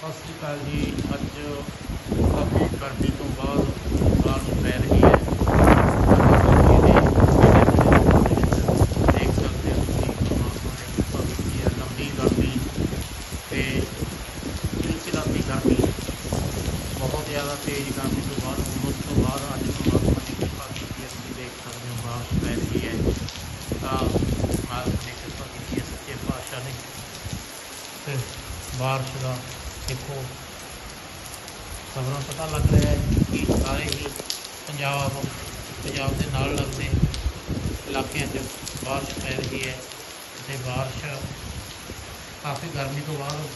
ਸਤਿ ਸ਼੍ਰੀ ਅਕਾਲ ਜੀ। ਅੱਜ ਕਾਫੀ ਗਰਮੀ ਤੋਂ ਬਾਅਦ ਬਾਰਿਸ਼ ਪੈ ਰਹੀ ਹੈ। ਦੇਖ ਸਕਦੇ ਹੋ ਤੁਸੀਂ ਪਰਮਾਤਮਾ ਨੇ ਕਿਰਪਾ ਕੀਤੀ ਹੈ ਲੰਬੀ ਗਰਮੀ ਤੇ ਚਿਲਚਿਲਾਤੀ ਗਰਮੀ। ਬਹੁਤ ਜ਼ਿਆਦਾ ਤੇਜ਼ ਗਰਮੀ ਤੋਂ ਬਾਅਦ, ਉਸ ਤੋਂ ਬਾਅਦ ਅੱਜ ਪਰਮਾਤਮਾ ਨੇ ਕਿਰਪਾ ਕੀਤੀ ਹੈ, ਤੁਸੀਂ ਦੇਖ ਸਕਦੇ ਹੋ ਬਾਰਿਸ਼ ਪੈ ਰਹੀ ਹੈ। ਤਾਂ ਮਾਲਕ ਨੇ ਕਿਰਪਾ ਕੀਤੀ ਹੈ, ਸੱਚੇ ਪਾਤਸ਼ਾਹ ਨੇ। ਤੇ ਬਾਰਿਸ਼ ਦਾ ਦੇਖੋ। ਖਬਰਾਂ ਪਤਾ ਲੱਗ ਰਿਹਾ ਹੈ ਕਿ ਸਾਰੇ ਹੀ ਪੰਜਾਬ ਪੰਜਾਬ ਦੇ ਨਾਲ ਲੱਗਦੇ ਇਲਾਕਿਆਂ 'ਚ ਬਾਰਿਸ਼ ਪੈ ਰਹੀ ਹੈ ਤੇ ਬਾਰਿਸ਼ ਕਾਫੀ ਗਰਮੀ ਤੋਂ ਬਾਅਦ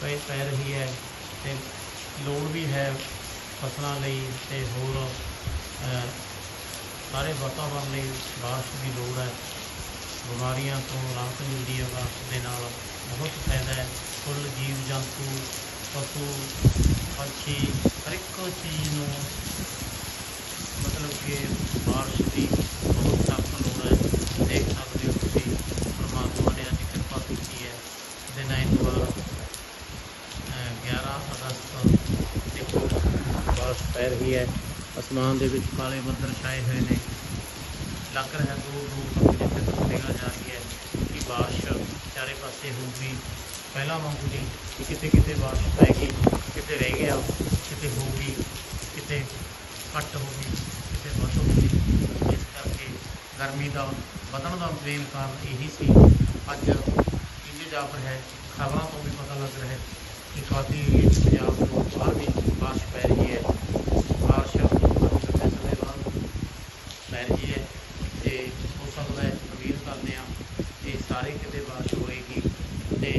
ਪੈ ਪੈ ਰਹੀ ਹੈ ਤੇ ਲੋੜ ਵੀ ਹੈ ਫਸਲਾਂ ਲਈ ਤੇ ਹੋਰ ਸਾਰੇ ਵਾਤਾਵਰਨ ਲਈ ਬਾਰਿਸ਼ ਦੀ ਲੋੜ ਹੈ। ਬਿਮਾਰੀਆਂ ਤੋਂ ਰਾਹਤ ਮਿਲਦੀ ਹੈ, ਬਾਰਿਸ਼ ਦੇ ਨਾਲ ਬਹੁਤ ਫਾਇਦਾ ਹੈ। ਫੁੱਲ, ਜੀਵ ਜੰਤੂ, ਪਸ਼ੂ, ਪੰਛੀ, ਹਰ ਇੱਕ ਚੀਜ਼ ਨੂੰ ਮਤਲਬ ਕਿ ਬਾਰਿਸ਼ ਦੀ ਬਹੁਤ ਸਖਤ ਲੋੜ ਹੈ। ਦੇਖ ਸਕਦੇ ਹੋ ਤੁਸੀਂ, ਪਰਮਾਤਮਾ ਨੇ ਅੱਜ ਕਿਰਪਾ ਕੀਤੀ ਹੈ। ਦਿਨ ਐਤਵਾਰ ਅਹ 11 ਅਗਸਤ ਦੇਖੋ, ਬਾਰਿਸ਼ ਪੈ ਰਹੀ ਹੈ। ਅਸਮਾਨ ਦੇ ਵਿੱਚ ਕਾਲੇ ਬੱਦਲ ਛਾਏ ਹੋਏ ਨੇ। ਲੱਗ ਰਿਹਾ ਦੂਰ ਦੂਰ ਤੱਕ ਜਿੱਥੇ ਤੱਕ ਨਿਗਾਹ ਜਾ ਰਹੀ ਹੈ ਕਿ ਬਾਰਿਸ਼ ਚਾਰੇ ਪਾਸੇ ਹੋਊਗੀ। ਪਹਿਲਾਂ ਵਾਂਗੂ ਜੀ ਕਿਤੇ ਕਿਤੇ ਬਾਰਿਸ਼ ਪੈ ਗਈ, ਕਿਤੇ ਰਹਿ ਗਿਆ, ਕਿਤੇ ਹੋ ਗਈ, ਕਿਤੇ ਘੱਟ ਹੋ ਗਈ, ਕਿਤੇ ਵੱਧ ਹੋ ਗਈ। ਇਸ ਕਰਕੇ ਗਰਮੀ ਦਾ ਵਧਣ ਦਾ ਮੇਨ ਕਾਰਨ ਇਹੀ ਸੀ। ਅੱਜ ਇਹਦੇ ਜਾਫਰ ਹੈ, ਖਬਰਾਂ ਤੋਂ ਵੀ ਪਤਾ ਲੱਗ ਰਿਹਾ ਹੈ ਕਿ ਕਾਫੀ ਪੰਜਾਬ ਤੋਂ ਬਾਹਰ ਵੀ ਬਾਰਿਸ਼ ਪੈ ਰਹੀ ਹੈ। ਬਾਰਿਸ਼ ਸਮੇਂ ਬਾਅਦ ਪੈ ਰਹੀ ਹੈ। ਤੇ ਹੋ ਸਕਦਾ ਹੈ ਕਰਦੇ ਆ ਇਹ ਸਾਰੇ ਕਿਤੇ ਬਾਰਿਸ਼ ਹੋਏਗੀ ਤੇ